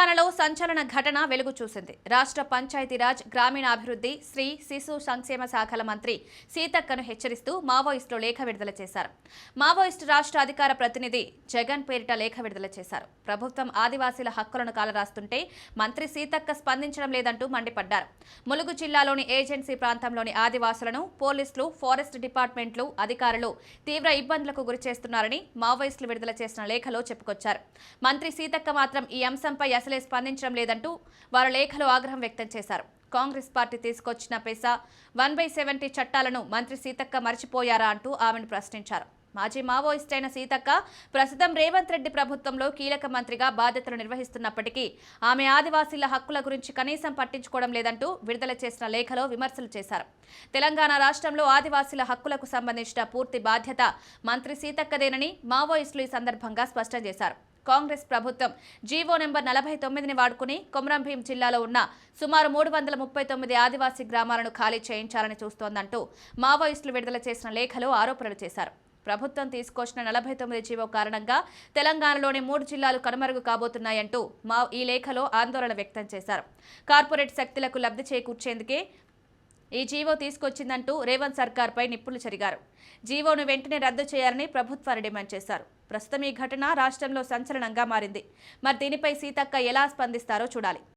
తెలంగాణలో సంచలన ఘటన వెలుగు చూసింది. రాష్ట్ర పంచాయతీరాజ్ గ్రామీణాభివృద్ధి శ్రీ శిశు సంక్షేమ శాఖల మంత్రి సీతక్కను హెచ్చరిస్తూ మావోయిస్టులు లేఖ విడుదల చేశారు. మావోయిస్టు రాష్ట్ర అధికార ప్రతినిధి జగన్ పేరిట లేఖ విడుదల చేశారు. ప్రభుత్వం ఆదివాసీల హక్కులను కాలరాస్తుంటే మంత్రి సీతక్క స్పందించడం లేదంటూ మండిపడ్డారు. ములుగు జిల్లాలోని ఏజెన్సీ ప్రాంతంలోని ఆదివాసులను పోలీసులు ఫారెస్ట్ డిపార్ట్మెంట్లు అధికారులు తీవ్ర ఇబ్బందులకు గురిచేస్తున్నారని మావోయిస్టులు విడుదల చేసిన లేఖలో చెప్పుకొచ్చారు. మంత్రి సీతక్క మాత్రం ఈ అంశంపై అసలు స్పందించడం లేదంటూ వారు లేఖలో ఆగ్రహం వ్యక్తం చేశారు. కాంగ్రెస్ పార్టీ తీసుకొచ్చిన పేసా వన్ బై సెవెంటీ చట్టాలను మంత్రి సీతక్క మర్చిపోయారా అంటూ ఆమెను ప్రశ్నించారు. మాజీ మావోయిస్ట్ అయిన సీతక్క ప్రస్తుతం రేవంత్ రెడ్డి ప్రభుత్వంలో కీలక మంత్రిగా బాధ్యతలు నిర్వహిస్తున్నప్పటికీ ఆమె ఆదివాసీల హక్కుల గురించి కనీసం పట్టించుకోవడం లేదంటూ విడుదల చేసిన లేఖలో విమర్శలు చేశారు. తెలంగాణ రాష్ట్రంలో ఆదివాసీల హక్కులకు సంబంధించిన పూర్తి బాధ్యత మంత్రి సీతక్కదేనని మావోయిస్టులు ఈ సందర్భంగా స్పష్టం చేశారు. కాంగ్రెస్ ప్రభుత్వం. జీవో నెంబర్ నలభై తొమ్మిదిని వాడుకుని కొమరం భీం జిల్లాలో ఉన్న సుమారు మూడు వందల ముప్పై తొమ్మిది ఆదివాసీ గ్రామాలను ఖాళీ చేయించాలని చూస్తోందంటూ మావోయిస్టులు విడుదల చేసిన లేఖలో ఆరోపణలు చేశారు. ప్రభుత్వం తీసుకొచ్చిన నలభై తొమ్మిది జీవో కారణంగా తెలంగాణలోని మూడు జిల్లాలు కనుమరుగు కాబోతున్నాయంటూ మా ఈ లేఖలో ఆందోళన వ్యక్తం చేశారు. కార్పొరేట్ శక్తులకు లబ్ధి చేకూర్చేందుకే ఈ జీవో తీసుకొచ్చిందంటూ రేవంత్ సర్కార్పై నిప్పులు చెరిగారు. జీవోను వెంటనే రద్దు చేయాలని ప్రభుత్వాన్ని డిమాండ్ చేశారు. ప్రస్తుతం ఈ ఘటన రాష్ట్రంలో సంచలనంగా మారింది. మరి దీనిపై సీతక్క ఎలా స్పందిస్తారో చూడాలి.